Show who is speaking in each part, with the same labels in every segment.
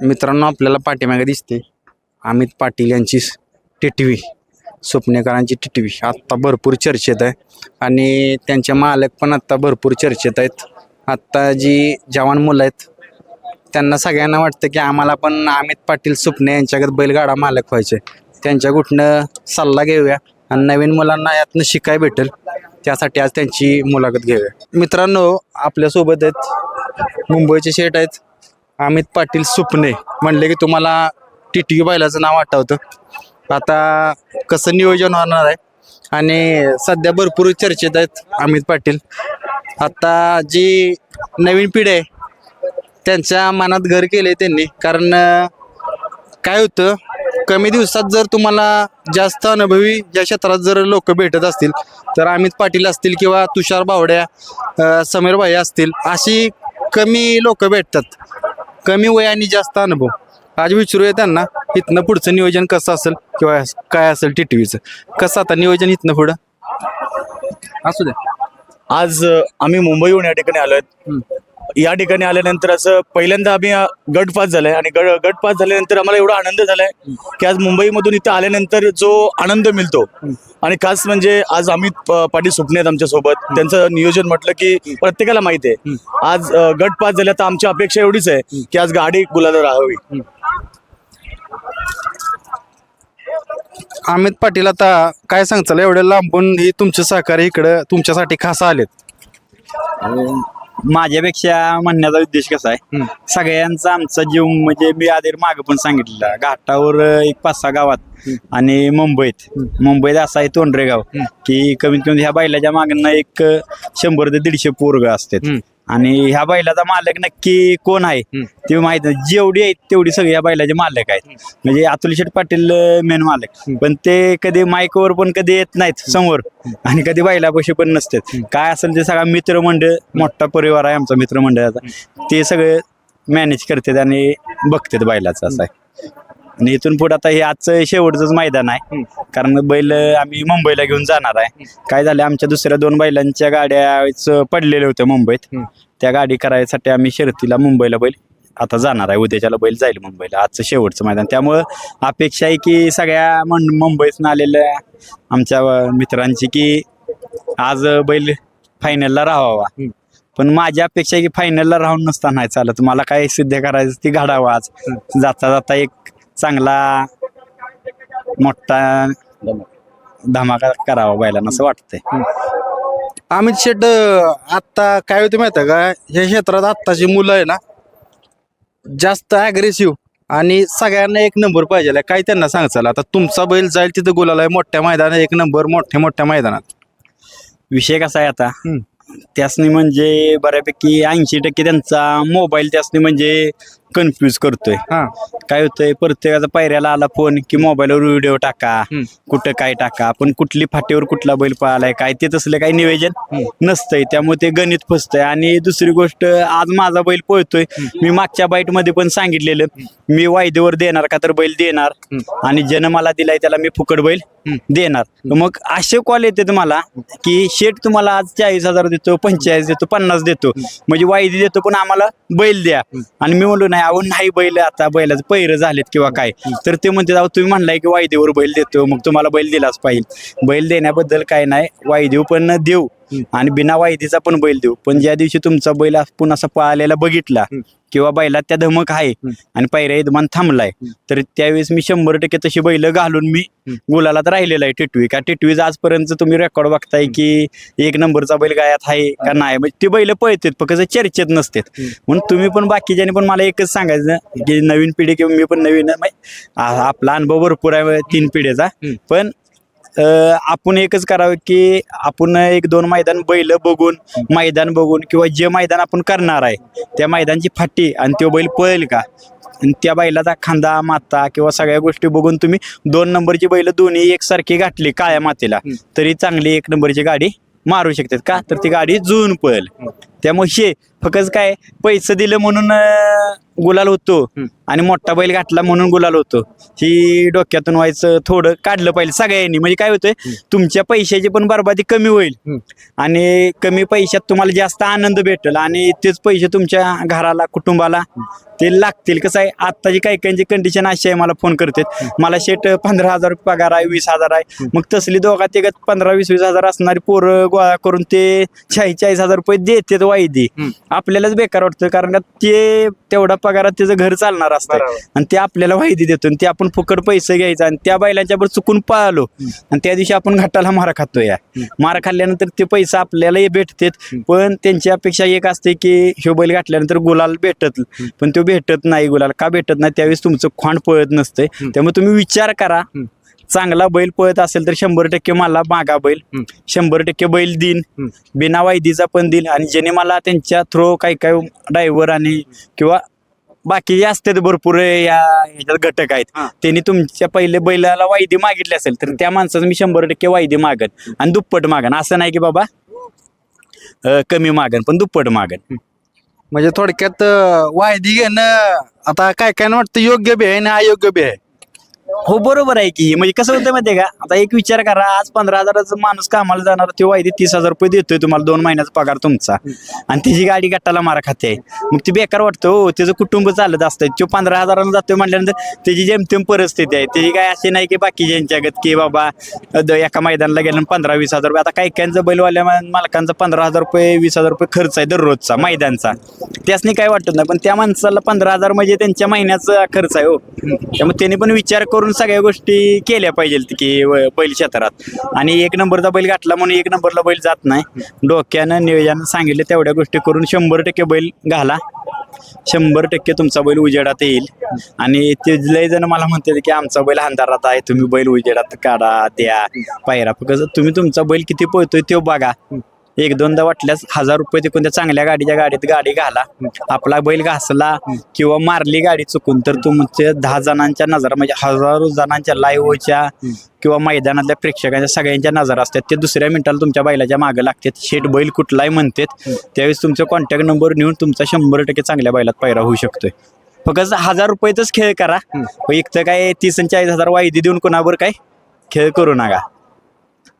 Speaker 1: मित्रांनो आपल्याला पाठीमागे दिसते. अमित पाटील यांची टिटवी स्वप्नेकरांची टिटवी. आत्ता भरपूर चर्चेत आहे. आणि त्यांचे मालक पण आत्ता भरपूर चर्चेत आहेत. आत्ता जी जवान मुलं आहेत त्यांना सगळ्यांना वाटतं की आम्हाला पण अमित पाटील सुपणे यांच्याकडे बैलगाडा मालक व्हायचे. त्यांच्या कुठनं सल्ला घेऊया आणि नवीन मुलांना यातनं शिकाय भेटेल. त्यासाठी आज त्यांची मुलाखत घेऊया. मित्रांनो आपल्यासोबत आहेत मुंबईचे शेट आहेत. अमित पाटील सुपणे म्हणले की तुम्हाला टिटवी बैलाचं नाव आठवतं. आता कसं नियोजन होणार आहे? आणि सध्या भरपूर चर्चेत आहेत अमित पाटील. आता जी नवीन पिढी आहे त्यांच्या मनात घर केले त्यांनी. कारण काय होतं कमी दिवसात जर तुम्हाला जास्त अनुभवी या क्षेत्रात जर लोक भेटत असतील तर अमित पाटील असतील किंवा तुषार बावड्या समीर भाई असतील अशी कमी लोक भेटतात. कमी वय आणि जास्त अनुभव. आज विचारूया त्यांना इथनं पुढचं नियोजन कसं असेल किंवा काय असेल टिटवीचं कसं आता नियोजन इथनं पुढं? असू द्या
Speaker 2: आज अ, आम्ही मुंबईहून या ठिकाणी आलोय. या ठिकाणी आल्यानंतर असं पहिल्यांदा आम्ही अ, गट पास झालाय आणि गट गट पास झाल्यानंतर आम्हाला एवढा आनंद झालाय की आज मुंबईमधून इथं आल्यानंतर जो आनंद मिळतो आणि खास म्हणजे आज अमित पाटील सुपणे आहेत आमच्यासोबत त्यांचं नियोजन म्हटलं की प्रत्येकाला माहिती आहे. आज अ, गट पास झाल्या तर आमची अपेक्षा एवढीच आहे की आज गाडी गुलाला राहावी.
Speaker 1: अमित पाटील आता काय सांगचाल एवढ्या लांबून ही तुमचे सहकारी इकडं तुमच्यासाठी खास आलेत.
Speaker 3: माझ्यापेक्षा म्हणण्याचा उद्देश कसा आहे? सगळ्यांचा आमचा जीव म्हणजे मी आधी मागे पण सांगितलेला. घाटावर एक पाच सहा गावात आणि मुंबईत. मुंबईत असा आहे तोंडरे गाव की कमीत कमी ह्या बैलाच्या मागणं एक शंभर ते दीडशे पोरग असतात. आणि ह्या बैलाचा मालक नक्की कोण आहे ते माहीत नाही. जेवढी आहेत तेवढी सगळी ह्या बैलाचे मालक आहेत. म्हणजे अतुल शेठ पाटील मेन मालक. पण ते कधी माईकवर पण कधी येत नाहीत समोर. आणि कधी बैलापाशी पण नसतात. काय असेल ते सगळा मित्रमंडळ मोठा परिवार आहे आमचा मित्रमंडळाचा. ते सगळे मॅनेज करतात आणि बघतात बैलाचं असं आहे. आणि इथून पुढे आता हे आजचं शेवटचंच मैदान आहे. कारण बैल आम्ही मुंबईला घेऊन जाणार आहे. काय झालं आमच्या दुसऱ्या दोन बैलांच्या गाड्या पडलेल्या होत्या मुंबईत. त्या गाडी करायसाठी आम्ही शर्तीला मुंबईला बैल आता जाणार आहे. उद्याच्याला बैल जाईल मुंबईला. आजचं शेवटचं मैदान. त्यामुळं अपेक्षा आहे की सगळ्या मन मुंबईतून आलेल्या आमच्या मित्रांची की आज बैल फायनलला राहावा. पण माझी अपेक्षा आहे की फायनलला राहून नसता नाही चालत. मला काय सिद्ध करायचं ती घडावं आज. जाता जाता एक चांगला मोठा धमाका करावा बैलांना असं वाटतंय.
Speaker 1: अमित शेट आत्ता काय होतं माहिती आहे का? ह्या क्षेत्रात आत्ताची मुलं आहे ना जास्त अग्रेसिव्ह आणि सगळ्यांना एक नंबर पाहिजे काय त्यांना सांगचाल? आता तुमचा बैल जाईल तिथं गुलाल मोठ्या मैदानात एक नंबर मोठ्या मोठ्या मैदानात.
Speaker 3: विषय कसा आहे आता? त्यासनी म्हणजे बऱ्यापैकी ऐंशी टक्के त्यांचा मोबाईल त्यासनी म्हणजे कन्फ्यूज करतोय.
Speaker 1: हा.
Speaker 3: काय होतंय प्रत्येकाचा पायऱ्याला आला फोन की मोबाईलवर व्हिडिओ टाका. कुठं काय टाका. पण कुठली फाटीवर कुठला बैल पळालाय काय ते तसलं काही नियोजन नसतंय. त्यामुळे ते गणित फसतंय. आणि दुसरी गोष्ट आज माझा बैल पळतोय. मी मागच्या बाईटमध्ये पण सांगितलेलं मी वायदेवर देणार का तर बैल देणार. आणि ज्यानं मला दिलाय त्याला मी फुकट बैल देणार. मग असे कॉल येते मला की शेठ तुम्हाला आज चाळीस हजार देतो पंचेचाळीस देतो पन्नास देतो. म्हणजे वायदी देतो पण आम्हाला बैल द्या. आणि मी म्हणलो नाही नाही अहो नाही बैल आता बैलाचं पैर झालेत किंवा काय. तर ते म्हणते अहो तुम्ही म्हणलाय की वायदेवर बैल देतो मग तुम्हाला बैल दिलाच पाहिजे. बैल देण्याबद्दल काय नाही वायदेव पण देऊ. आणि बिना वायदीचा पण बैल देऊ. पण ज्या दिवशी तुमचा बैल पुन्हा असा पळालेला बघितला किंवा बैलात त्या धमक आहे आणि पायऱ्या यजमान थांबलाय तर त्यावेळेस मी शंभर टक्के तशी बैल घालून मी गुलालात राहिलेला आहे टिटवी. का टिटवी आजपर्यंत तुम्ही रेकॉर्ड बघताय की एक नंबरचा बैल गायात आहे का नाही? म्हणजे ते बैल पळतात फक्त चर्चेत नसतात. म्हणून तुम्ही पण बाकीच्याने पण मला एकच सांगायचं की नवीन पिढी किंवा मी पण नवीन. म्हणजे आपला अनुभव भरपूर आहे तीन पिढीचा. पण अं, आपण एकच करावं की आपण एक दोन मैदान बैल बघून मैदान बघून किंवा जे मैदान आपण करणार आहे त्या मैदानची फाटी आणि तो बैल पळेल का? आणि त्या बैलाचा खांदा माता किंवा सगळ्या गोष्टी बघून तुम्ही दोन नंबरची बैल दोन्ही एकसारखी घातली काळ्या मातीला तरी चांगली एक नंबरची गाडी मारू शकतात का? तर ती गाडी जुळून पळेल. त्यामुळे शे फक्त काय पैसे दिलं म्हणून अं, गुलाल होतो. आणि मोठा बैल घातला म्हणून गुलाल होतो. ही डोक्यातून व्हायचं थोडं काढलं पाहिजे सगळ्यांनी. म्हणजे काय होतंय तुमच्या पैशाची पण बरबादी कमी होईल. आणि कमी पैशात तुम्हाला जास्त आनंद भेटेल. आणि तेच पैसे तुमच्या घराला कुटुंबाला ते लागतील. कसं आहे आत्ताची काही काहींची कंडिशन अशी आहे मला फोन करतात. मला शेट पंधरा हजार रुपये पगार आहे वीस हजार आहे. मग तसली दोघा तिघत पंधरा वीस वीस हजार असणारी पोरं गोळा करून ते चाळीस चाळीस हजार रुपये देतात वायदी आपल्यालाच बेकार वाटतं कारण का ते तेवढा पगारात त्याचं घर चालणार असतं आणि ते आपल्याला वायदी देतो आणि ते आपण फुकट पैसे घ्यायचा आणि त्या बैलांच्या बरोबर चुकून पळालो. आणि त्या दिवशी आपण घाटाला मारा खातो या. मारा खाल्ल्यानंतर ते पैसे आपल्याला भेटतात. पण त्यांची अपेक्षा एक असते की ह्यो बैल घातल्यानंतर गुलाल भेटत. पण तो भेटत नाही गुलाल. का भेटत नाही? त्यावेळेस तुमचं खोंड पळत नसतंय. त्यामुळे तुम्ही विचार करा. चांगला बैल पळत असेल तर शंभर टक्के मला मागा बैल. शंभर टक्के बैल देईन. बिना वायदीचा पण देईल आणि ज्याने मला त्यांच्या थ्रो काही काही ड्रायव्हर आणि किंवा बाकी जे असतात भरपूर या ह्याच्यात घटक आहेत त्यांनी तुमच्या पहिले बैलाला वायदी मागितली असेल तर त्या माणसाचं मी शंभर टक्के वायदी मागन आणि दुप्पट मागन. असं नाही की बाबा कमी मागन पण दुप्पट मागन.
Speaker 1: म्हणजे थोडक्यात वायदी घेणं आता काय काय वाटतं योग्य बी आहे आणि अयोग्य बी आहे.
Speaker 3: हो बरोबर आहे की. म्हणजे कसं होतं माहितीये का? आता एक विचार करा आज पंधरा हजाराचा माणूस कामाला जाणार तो वायदे तीस हजार रुपये देतोय तुम्हाला दोन महिन्याचा पगार तुमचा. आणि त्याची गाडी गट्टाला मारा खाते. मग ती बेकार वाटतो हो त्याचं कुटुंब चालत असतं तो पंधरा हजारानं जातोय म्हटल्यानंतर त्याची जेमतेम परिस्थिती आहे त्याची काय अशी नाही की बाकीच्यांच्यागत की बाबा द- एका मैदानाला गेलं पंधरा वीस हजार रुपये. आता काही काहींचा बैलवाल्या मालकांचा पंधरा हजार रुपये वीस हजार रुपये खर्च आहे दररोजचा मैदानचा. त्यासनी काय वाटत नाही पण त्या माणसाला पंधरा हजार म्हणजे त्यांच्या महिन्याचा खर्च आहे हो. त्यामुळे त्यांनी पण विचार करून सगळ्या गोष्टी केल्या पाहिजेत की व- बैल क्षेत्रात. आणि एक नंबरचा बैल घातला म्हणून एक नंबरला बैल जात नाही. डोक्यानं नियोजन सांगितलं तेवढ्या गोष्टी करून शंभर टक्के बैल घाला. शंभर टक्के तुमचा बैल उजेडात येईल. आणि ते लय जण मला म्हणतात की आमचा बैल अंधारात आहे तुम्ही बैल उजेडात काढा द्या पायरा फक्त तुम्ही तुमचा बैल किती पळतोय तो बघा. एक दोनदा वाटल्यास हजार रुपये ते कोणत्या चांगल्या गाडीच्या गाडीत गाडी घाला. आपला बैल घासला किंवा मारली गाडी चुकून तर तुमच्या दहा जणांच्या नजर म्हणजे हजारो जणांच्या लाईव्हच्या किंवा मैदानातल्या प्रेक्षकांच्या सगळ्यांच्या नजर असतात. ते दुसऱ्या मिनिटाला तुमच्या बैलाच्या मागे लागतात. शेट बैल कुठलाही म्हणतात त्यावेळेस तुमचा कॉन्टॅक्ट नंबर नेऊन तुमचा शंभर टक्के चांगल्या बैलात पायरा होऊ शकतोय. फक्त हजार रुपयेच खेळ करा. एक तर काय तीस आणि चाळीस हजार वायदी देऊन कोणावर काय? खेळ करू नका.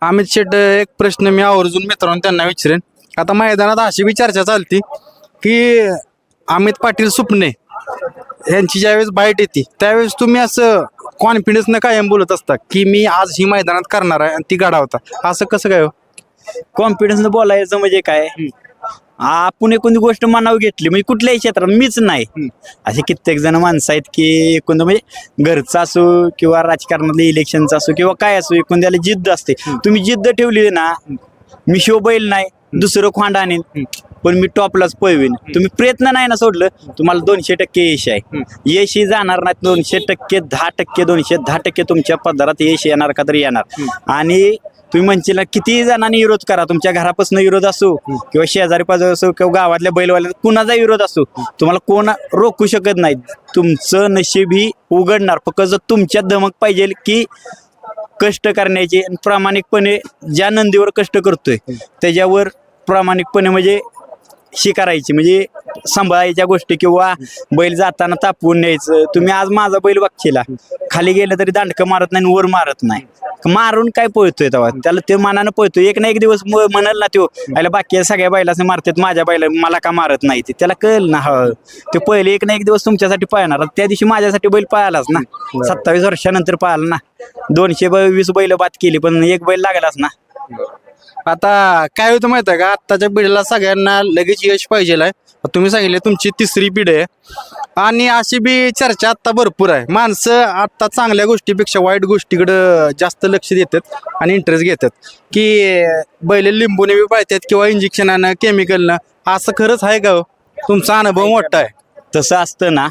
Speaker 1: अमित शेट एक प्रश्न मी आवर्जून मित्रांनो त्यांना विचारेन. आता मैदानात अशी बी चर्चा चालती की अमित पाटील सुपणे यांची ज्यावेळेस बाईट येते त्यावेळेस तुम्ही असं कॉन्फिडन्सनं कायम बोलत असता की मी आज ही मैदानात करणार आहे आणि ती गाडा होता असं कसं काय हो?
Speaker 3: कॉन्फिडन्स बोलायचं म्हणजे काय? आपण एकोणती गोष्ट मनावर घेतली म्हणजे कुठल्याही क्षेत्रात मीच नाही. असे कित्येक जण माणसं आहेत की एकूण म्हणजे घरचा असो किंवा राजकारणातलं इलेक्शनचं असो किंवा काय असो एकूण त्याला जिद्द असते. तुम्ही जिद्द ठेवली ना मी शो बैल नाही दुसरं खोंड आणीन पण मी टॉपलाच पळवीन. तुम्ही प्रयत्न नाही ना सोडलं तुम्हाला दोनशे टक्के यश आहे. यश ही जाणार नाही दोनशे टक्के दहा टक्के दोनशे दहा टक्के तुमच्या पदरात यश येणार का तरी येणार. आणि तुम्ही म्हणशील किती जणांनी विरोध करा? तुमच्या घरापासून विरोध असो किंवा शेजारी पाजारी असो किंवा गावातल्या बैलवाल्या कुणाचा विरोध असो तुम्हाला कोण रोखू शकत नाही. तुमचं नशीब ही उघडणार. फक्त जर तुमच्यात धमक पाहिजे की कष्ट करण्याचे आणि प्रामाणिकपणे ज्या नंदीवर कष्ट करतोय त्याच्यावर प्रामाणिकपणे म्हणजे शिकारायची म्हणजे सांभाळायच्या गोष्टी किंवा बैल जाताना तापवून न्यायचं. तुम्ही आज माझा बैल बघशीला खाली गेलं तरी दांडकं मारत नाही आणि वर मारत नाही. मारून काय पळतोय तेव्हा? त्याला ते मनानं पळतोय. एक ना एक दिवस म्हणाल ना तो याला बाकी सगळ्या बैलाच मारतात माझ्या बैला मला का मारत नाही ते? त्याला कळेल ना ह. ते पहिले एक ना एक दिवस तुमच्यासाठी पळणार. त्या दिवशी माझ्यासाठी बैल पळालाच ना. सत्तावीस वर्षानंतर पळाला ना. दोनशे वीस बैल बाद केली पण एक बैल लागलाच ना.
Speaker 1: आता काय होतं माहिती आहे का? आत्ताच्या पिढीला सगळ्यांना लगेच यश पाहिजे आहे तुम्ही सांगितले तुमची तिसरी पिढी आहे. आणि अशी बी चर्चा आत्ता भरपूर आहे. माणसं आत्ता चांगल्या गोष्टीपेक्षा वाईट गोष्टीकडं जास्त लक्ष देतात आणि इंटरेस्ट घेतात. की बैल लिंबूने बी पाळतात किंवा इंजेक्शनानं केमिकलनं असं खरंच आहे का हो? तुमचा अनुभव मोठा आहे.
Speaker 3: तसं असतं ना.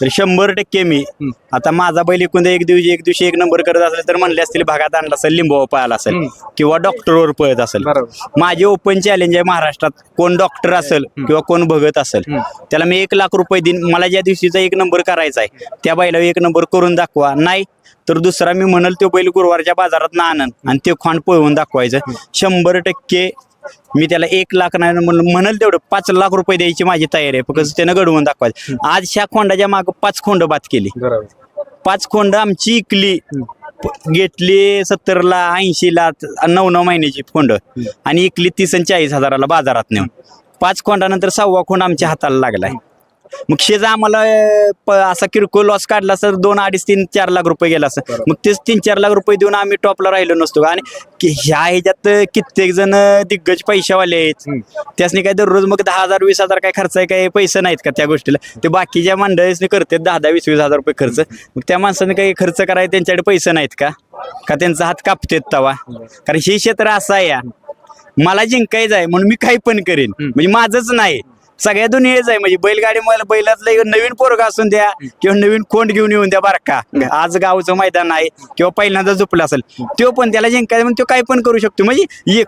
Speaker 3: तर शंभर टक्के मी. आता माझा बैल एकूण एक दिवशी एक दिवशी एक नंबर करत असेल तर म्हणले असतील भागात आणला असेल लिंबावा पळाला असेल. किंवा डॉक्टरवर पळत असेल. माझे ओपन चॅलेंज आहे महाराष्ट्रात कोण डॉक्टर असेल किंवा कोण बघत असेल. त्याला मी एक लाख रुपये देईन. मला ज्या दिवशीचा एक नंबर करायचा आहे त्या बैला एक नंबर करून दाखवा. नाही तर दुसरा मी म्हणल तो बैल गुरुवारच्या बाजारात ना आणन आणि ते खोंड पळवून दाखवायचं. शंभर टक्के मी त्याला एक लाख नाही म्हणाल तेवढं. पाच लाख रुपये द्यायची माझी तयारी आहे. फक्त त्यानं घडवून दाखवायचं. आज ह्या खोंडाच्या मागं पाच खोंड बात केली. पाच खोंड आमची इकली. घेतली सत्तरला ऐंशीला नऊ नऊ महिन्याची खोंड. आणि इकली तीस आणि चाळीस हजाराला बाजारात नेऊन. पाच खोंडानंतर सव्वा खोंड आमच्या हाताला लागलाय. मग शेजा आम्हाला प- असा किरकोळ लॉस काढला तर दोन अडीच तीन चार लाख रुपये गेला असं. मग तेच तीन चार लाख रुपये देऊन आम्ही टॉपला राहिलो नसतो. आणि की ह्या ह्याच्यात कित्येक जण दिग्गज पैशावाले आहेत. त्यासनी काय दररोज मग दहा हजार वीस हजार काय खर्च आहे काय पैसे नाहीत का त्या गोष्टीला. ते बाकीच्या मंडळीसनी करतात दहा दहा वीस वीस हजार रुपये खर्च. मग त्या माणसाने काही खर्च करायला त्यांच्याकडे पैसे नाहीत का? का त्यांचा हात कापतेत तवा? कारण हे क्षेत्र असं आहे या. मला जिंकायचं आहे म्हणून मी काही पण करेन. म्हणजे माझंच नाही. सगळ्या दुनियेच आहे. म्हणजे बैलगाडी मला बैलातलं एक नवीन पोरगा असून द्या किंवा नवीन कोंड घेऊन येऊन द्या बारका आज गावचं मैदान आहे किंवा पहिल्यांदा झोपला असेल तो पण त्याला जिंकायचं म्हणून तो काही पण करू शकतो. म्हणजे एक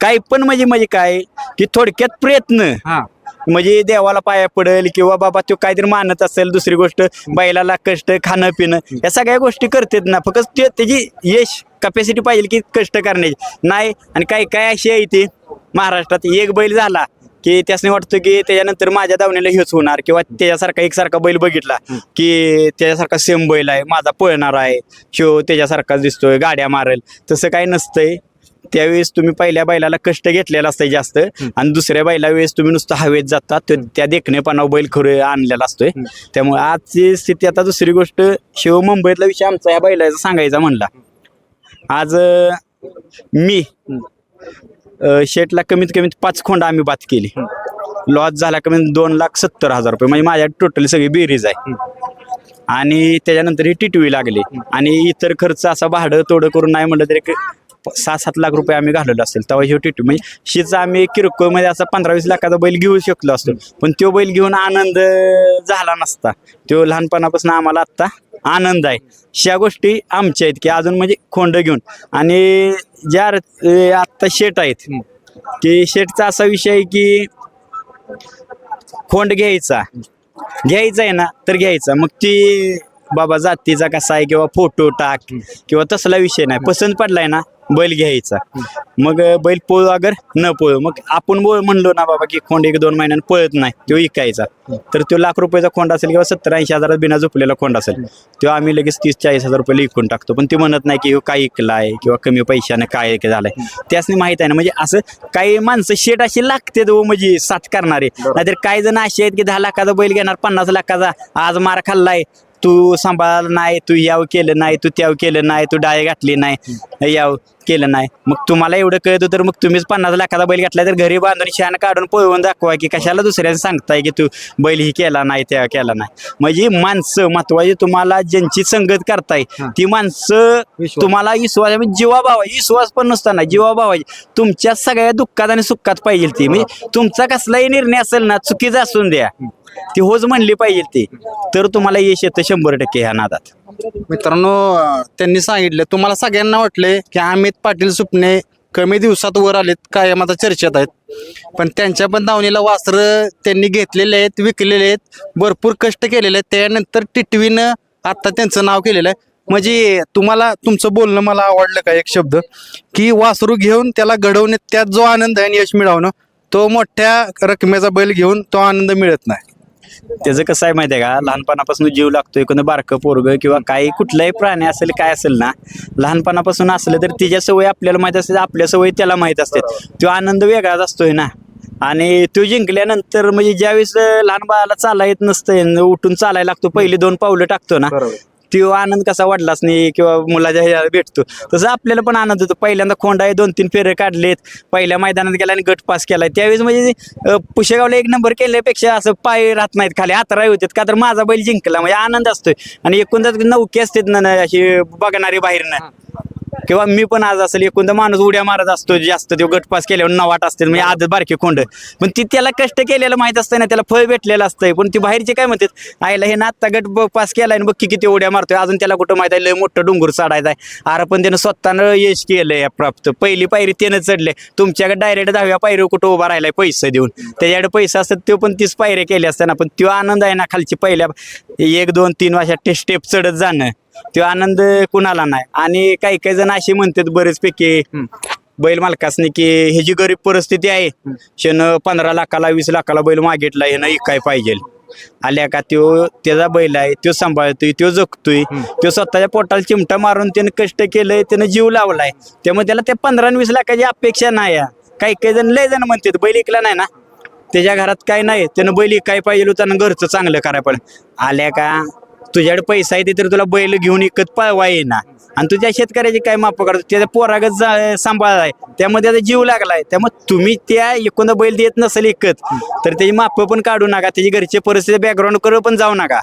Speaker 3: काही पण म्हणजे म्हणजे काय? की थोडक्यात प्रयत्न.
Speaker 1: हा.
Speaker 3: म्हणजे देवाला पाया पडेल किंवा बाबा तो काहीतरी मानत असेल दुसरी गोष्ट बैलाला कष्ट खाणं पिणं या सगळ्या गोष्टी करतात ना. फक्त ते त्याची यश कपॅसिटी पाहिजे की कष्ट करण्याची. नाही आणि काही काय अशी आहे ती? महाराष्ट्रात एक बैल झाला. की त्यासने वाटतं की त्याच्यानंतर माझ्या दावणीला हेच होणार किंवा त्याच्यासारखा एकसारखा बैल बघितला की त्याच्यासारखा सेम बैल आहे माझा पळणार आहे शिव त्याच्यासारखाच दिसतोय गाड्या मारेल. तसं काही नसतंय. त्यावेळेस तुम्ही पहिल्या बैलाला कष्ट घेतलेला असतंय जास्त आणि दुसऱ्या बैला वेळेस तुम्ही नुसतं हवेत जातात त्या देखणेपणावर बैल खरं आणलेला असतोय. त्यामुळे आजची स्थिती आता दुसरी गोष्ट शिव मुंबईतला विषय आमचा या बैलाचा सांगायचा म्हणला. आज मी शेटला कमीत कमीत पाच खोंड आम्ही बात केली. लॉस झाला कमीत दोन लाख सत्तर हजार रुपये. म्हणजे माझ्या टोटल सगळी बेरीज आहे. आणि त्याच्यानंतर ही टिटवी लागली. आणि इतर खर्च असा भाडं तोडं करून नाही म्हणलं तरी सहा सात लाख रुपये आम्ही घालवले असेल तेव्हा ही टिटवी म्हणजे शीच आम्ही किरकोळमध्ये असा पंधरा वीस लाखाचा बैल घेऊ शकलो असतो. पण तो बैल घेऊन आनंद झाला नसता. तो लहानपणापासून आम्हाला आत्ता आनंद आहे. ह्या गोष्टी आमच्या आहेत की अजून म्हणजे खोंड घेऊन. आणि ज्या आत्ता शेट आहेत की शेटचा असा विषय आहे की खोंड घ्यायचा. घ्यायचा आहे ना तर घ्यायचा. मग ती बाबा जातीचा कसा आहे किंवा फोटो टाक किंवा तसला विषय नाही. पसंत पडलाय ना बैल घ्यायचा. मग बैल पळू अगर न पळू मग आपण बोल म्हणलो ना बाबा की खोंड एक दोन महिन्यानं पळत नाही तो विकायचा. तर तो लाख रुपयाचा खोंड असेल किंवा सत्तर ऐंशी हजारात बिना झोपलेला खोंड असेल तो आम्ही लगेच तीस चाळीस हजार रुपये विकून टाकतो. पण ते म्हणत नाही की काय ऐकलाय किंवा कमी पैशाने काय झालंय. त्यासनी माहीत आहे ना म्हणजे असं काही माणसं शेट अशी लागते तो हो, म्हणजे साथ करणारे. नाहीतर काही जण असे आहेत की दहा लाखाचा बैल घेणार पन्नास लाखाचा आज मार खाल्लाय तू सांभाळायला नाही तू याव केलं नाही तू त्याव केलं नाही तू डाळे घातली नाही याव केलं नाही. मग तुम्हाला एवढं कळतं तर मग तुम्हीच पन्नास लाखाचा बैल घातला तर घरी बांधून शान काढून पळवून दाखवा की कशाला दुसऱ्याला सांगताय की तू बैल ही केला नाही त्या केला नाही. म्हणजे माणसं महत्वाची तुम्हाला ज्यांची संगत करताय ती माणसं. तुम्हाला विश्वास म्हणजे जीवाभावा विश्वास पण नसताना जीवाभावाची तुमच्या सगळ्या दुःखात आणि सुखात पाहिजे ती. म्हणजे तुमचा कसलाही निर्णय असेल ना चुकीचा असून द्या. ती होच म्हणली पाहिजे ती. तर तुम्हाला यश येतं शंभर टक्के ह्या नादात.
Speaker 1: मित्रांनो त्यांनी सांगितलं तुम्हाला सगळ्यांना वाटले की अमित पाटील सुपणे कमी दिवसात वर आलेत कायम आता चर्चेत आहेत. पण त्यांच्या पण दावणीला वास्त्र त्यांनी घेतलेले आहेत विकलेले आहेत भरपूर कष्ट केलेले आहेत. त्यानंतर टिटवीनं आता त्यांचं नाव केलेलं आहे. म्हणजे तुम्हाला तुमचं बोलणं मला आवडलं का एक शब्द? की वासरू घेऊन त्याला घडवण्यात त्यात जो आनंद आहे आणि यश मिळवणं तो मोठ्या रकमेचा बैल घेऊन तो आनंद मिळत नाही.
Speaker 3: त्याचं कसं आहे माहिती आहे का? लहानपणापासून जीव लागतोय कोणी बारकं पोरग किंवा काही कुठलाही प्राणी असेल काय असेल ना लहानपणापासून असलं तर तिच्या सवय आपल्याला माहीत असते आपल्या सवय त्याला माहीत असते तो आनंद वेगळाच असतोय ना. आणि तो जिंकल्यानंतर म्हणजे ज्यावेळेस लहान बाळाला चाला येत नसतंय उठून चालायला लागतो पहिली दोन पावलं टाकतो ना तो आनंद कसा वाटलाच नाही किंवा मुलाच्या ह्याला भेटतो. तसं आपल्याला पण आनंद होतो. पहिल्यांदा खोंडा आहे दोन तीन फेरे काढलेत. पहिल्या मैदानात गेला आणि गट पास केला. त्यावेळेस म्हणजे पुशेगावला एक नंबर केल्यापेक्षा असं पाय राहत नाहीत. खाली हातराय होतात का तर माझा बैल जिंकला. म्हणजे आनंद असतोय. आणि एकूणच नौके असतात ना ना अशी बघणारी बाहेरनं. किंवा मी पण आज असेल एकूण माणूस उड्या मारत असतो जास्त तो गटपास केल्यावर नवाट असते म्हणजे आदत बारकी खोंड. पण ती त्याला कष्ट केलेलं माहीत असतं ना त्याला फळ भेटलेलं असतंय. पण ती बाहेरचे काय म्हणतात आईला हे ना आत्ता गट पास केलाय आणि बघ की किती उड्या मारतोय. अजून त्याला कुठं माहीत आहे लय मोठं डोंगर चढायचा आहे अरे पण त्यानं स्वतःनं यश केलंय प्राप्त. पहिली पायरी त्यानं चढले. तुमच्याकडे डायरेक्ट दहाव्या पायरी कुठं उभा राहिलाय पैसे देऊन. त्याच्याकडे पैसे असतात तो पण तीच पायऱ्या केल्या असताना पण तो आनंद आहे ना खालची पहिल्या एक दोन तीन वर्षात स्टेप चढत जाणं. तो आनंद कुणाला नाही. आणि काही काही जण असे म्हणतात बरेचपैकी बैल मालकासनी की हे जी गरीब परिस्थिती आहे शेण पंधरा लाखाला वीस लाखाला बैल मागितला हे ना काय पाहिजे? आल्या का त्यो त्याचा बैल आहे तो सांभाळतोय तो जगतोय तो स्वतःच्या पोटाला चिमटा मारून त्यानं कष्ट केलंय त्यानं जीव लावलाय. त्यामुळे त्याला त्या पंधरा आणि वीस लाखाची अपेक्षा नाही. काही काही जण लय जण म्हणतात बैल ऐकला नाही ना. त्याच्या घरात काय नाही त्यानं बैल काय पाहिजे होतं आणि घरचं चांगलं करायला पाहिजे. आल्या का तुझ्याकडे पैसा आहे तर तुला बैल घेऊन इकत पळवा येईना. आणि तुझ्या शेतकऱ्याची काय माप करतो? त्याचा पोरागत जा- सांभाळलाय. त्यामध्ये त्याचा जीव लागलाय. त्यामुळे तुम्ही त्या एकूण बैल देत नसेल इकत तर त्याची माप पण काढू नका. त्याची घरची परिस्थिती बॅकग्राऊंड करू पण जाऊ नका.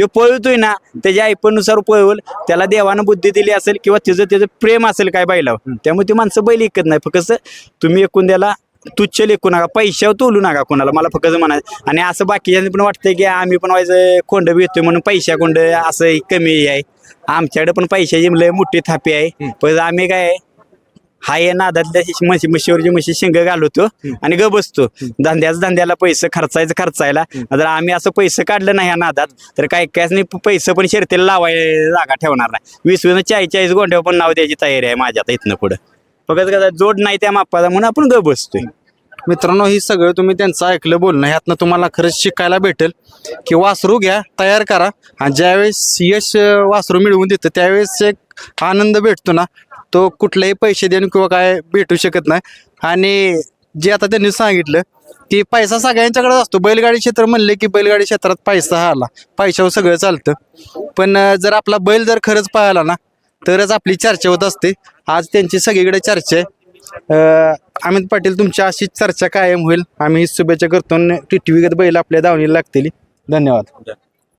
Speaker 3: तो पळतोय ना त्याच्या ऐपनुसार पळवल त्याला देवानं बुद्धी दिली असेल किंवा तिचं त्याचं प्रेम असेल काय बैलावर त्यामुळे ती माणसं बैल इकत नाही. फक्त तुम्ही एकूण त्याला तुच्छ लेखू नका पैशावर तोलू नका कोणाला मला फक्त म्हणायचं. आणि असं बाकीच्यांनी पण वाटतंय की आम्ही पण व्हायचं कोंड भेटतोय म्हणून पैशा कोंड असं कमी आहे. आमच्याकडे पण पैशाची लय मोठी थापी आहे. पण आम्ही काय हाय नादातल्या म्हशी म्हशीवरची म्हशी शिंग घालवतो आणि ग बसतो. धंद्याच धंद्याला पैसे खर्चायचं खर्चायला. जर आम्ही असं पैसे काढलं नाही या नादात तर काय काय पैसे पण शर्तीला लावायला जागा ठेवणार नाही. वीस वीस चाळीस चाळीस गोंड्यावर पण नाव द्यायची तयारी आहे माझ्या आता इथनं पुढं. फक्त कसं जोड नाही त्या मापाचा म्हणून आपण ग बसतोय.
Speaker 1: मित्रांनो ही सगळं तुम्ही त्यांचं ऐकलं बोलणं ह्यातनं तुम्हाला खरंच शिकायला भेटेल की वासरू घ्या तयार करा. आणि ज्यावेळेस यश वासरू मिळवून देतं त्यावेळेस एक आनंद भेटतो ना. तो कुठलेही पैसे देऊन किंवा काय भेटू शकत नाही. आणि जे आता त्यांनी सांगितलं की पैसा सगळ्यांच्याकडे असतो. बैलगाडी क्षेत्र म्हणले की बैलगाडी क्षेत्रात पैसा हा आला. पैशावर सगळं चालतं. पण जर आपला बैल जर खरंच पाहायला ना तरच आपली चर्चा होत असते. आज त्यांची सगळीकडे चर्चा आहे. अमित पाटील तुमची अशीच चर्चा कायम होईल. आम्ही शुभेच्छा करतो टी टी बैल आपल्या दावणीला लागतील. धन्यवाद.